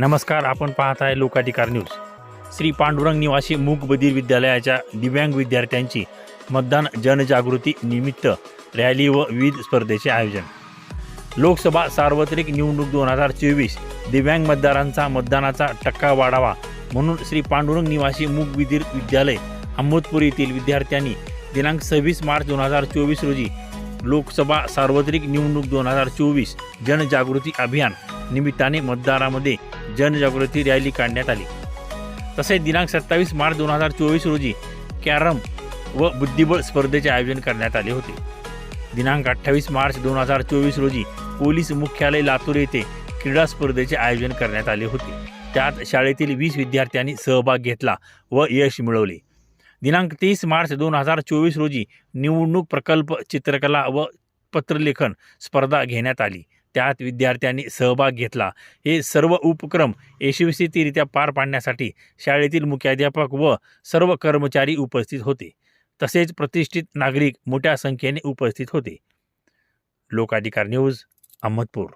नमस्कार आपण पाहत आहे लोकाधिकार न्यूज. श्री पांडुरंग निवासी मूक बधीर विद्यालयाच्या दिव्यांग विद्यार्थ्यांची मतदान जनजागृती निमित्त रॅली व विविध स्पर्धेचे आयोजन. लोकसभा सार्वत्रिक निवडणूक दोन हजार चोवीस दिव्यांग मतदारांचा मतदानाचा टक्का वाढावा म्हणून श्री पांडुरंग निवासी मूक बधीर विद्यालय अहमदपूर येथील विद्यार्थ्यांनी दिनांक सव्वीस मार्च दोन हजार चोवीस रोजी लोकसभा सार्वत्रिक निवडणूक दोन हजार चोवीस जनजागृती अभियान निमित्ताने मतदारामध्ये जनजागृती रॅली काढण्यात आली. तसेच दिनांक सत्तावीस मार्च दोन हजार चोवीस रोजी कॅरम व बुद्धिबळ स्पर्धेचे आयोजन करण्यात आले होते. दिनांक अठ्ठावीस मार्च दोन हजार चोवीस रोजी पोलीस मुख्यालय लातूर येथे क्रीडा स्पर्धेचे आयोजन करण्यात आले होते. त्यात शाळेतील वीस विद्यार्थ्यांनी सहभाग घेतला व यश मिळवले. दिनांक तीस मार्च दोन हजार चोवीस रोजी निवडणूक प्रकल्प चित्रकला व पत्रलेखन स्पर्धा घेण्यात आली. त्यात विद्यार्थ्यांनी सहभाग घेतला. हे सर्व उपक्रम यशस्वीरित्या पार पाडण्यासाठी शाळेतील मुख्याध्यापक व सर्व कर्मचारी उपस्थित होते. तसेच प्रतिष्ठित नागरिक मोठ्या संख्येने उपस्थित होते. लोकाधिकार न्यूज अहमदपूर.